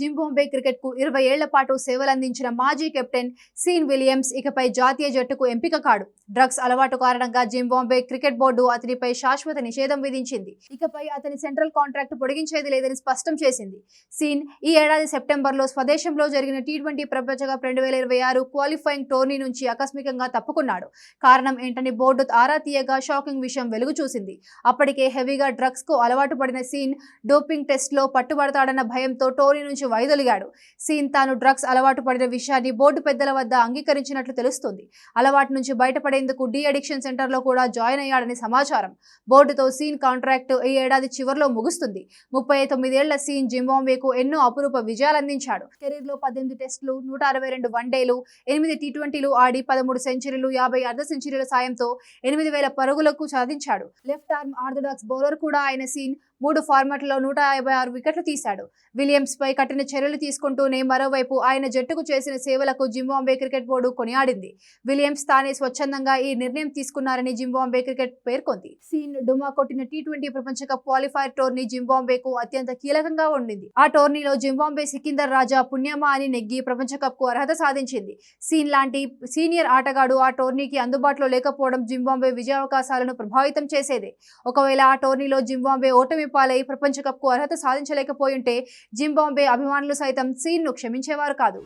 జింబాంబే క్రికెట్కు ఇరవై ఏళ్ళ పాటు సేవలందించిన మాజీ కెప్టెన్ సీన్ విలియమ్స్ ఇకపై జాతీయ జట్టుకు ఎంపిక కాడు. డ్రగ్స్ అలవాటు కారణంగా జింబాంబే క్రికెట్ బోర్డు అతనిపై శాశ్వత నిషేధం విధించింది. ఇకపై అతని సెంట్రల్ కాంట్రాక్ట్ పొడిగించేది లేదని స్పష్టం చేసింది. సీన్ ఈ ఏడాది సెప్టెంబర్లో స్వదేశంలో జరిగిన టీ ట్వంటీ ప్రపంచ కప్ రెండు వేల ఇరవై ఆరు క్వాలిఫైయింగ్ టోర్నీ నుంచి ఆకస్మికంగా తప్పుకున్నాడు. కారణం ఏంటని బోర్డు ఆరా తీయగా షాకింగ్ విషయం వెలుగు చూసింది. అప్పటికే హెవీగా డ్రగ్స్కు అలవాటు పడిన సీన్ డోపింగ్ టెస్ట్లో పట్టుబడతాడన్న భయంతో టోర్నీ నుంచి వైదొలిగాడు. సీన్ తాను డ్రగ్స్ అలవాటు పడిన విషయాన్ని బోర్డు పెద్దల వద్ద అంగీకరించినట్లు తెలుస్తుంది. అలవాటు నుంచి బయటపడేందుకు డి అడిక్షన్ సెంటర్లో కూడా జాయిన్ అయ్యాడని సమాచారం. బోర్డుతో సీన్ కాంట్రాక్ట్ ఈ ఏడాది చివరిలో ముగుస్తుంది. ముప్పై తొమ్మిదేళ్ళ సీన్ జింబాంబేకు ఎన్నో అపురూప విజయాలు అందించాడు. కెరీర్లో పద్దెనిమిది టెస్టులు నూట అరవై రెండు వన్డేలు ఎనిమిది టీ ట్వంటీలు ఆడి పదమూడు సెంచరీలు యాభై అర్ధ సెంచరీల సాయంతో ఎనిమిది వేల పరుగులకు సాధించాడు. లెఫ్ట్ ఆర్మ్ ఆర్థడాక్స్ బౌలర్ కూడా ఆయన సీన్ మూడు ఫార్మాట్లలో నూట యాభై ఆరు వికెట్లు తీశాడు. విలియమ్స్ పై కఠిన చర్యలు తీసుకుంటూనే మరోవైపు ఆయన జట్టుకు చేసిన సేవలకు జింబాంబే క్రికెట్ బోర్డు కొనియాడింది. విలియమ్స్ తానే స్వచ్ఛందంగా ఈ నిర్ణయం తీసుకున్నారని జింబాంబే క్రికెట్ పేర్కొంది. సీన్ డుమా కొట్టిన టీ ట్వంటీ ప్రపంచ కప్ క్వాలిఫైర్ టోర్నీ జింబాంబేకు అత్యంత కీలకంగా ఉండింది. ఆ టోర్నీలో జింబాంబే సికిందర్ రాజా పుణ్యమా అని నెగ్గి ప్రపంచ కప్కు అర్హత సాధించింది. సీన్ లాంటి సీనియర్ ఆటగాడు ఆ టోర్నీకి అందుబాటులో లేకపోవడం జింబాంబే విజయావకాశాలను ప్రభావితం చేసేదే. ఒకవేళ ఆ టోర్నీలో జింబాంబే ఓటమి పాలై ప్రపంచ కప్కు అర్హత సాధించలేకపోయింటే జింబాంబే అభిమానులు సైతం సీన్ను క్షమించేవారు కాదు.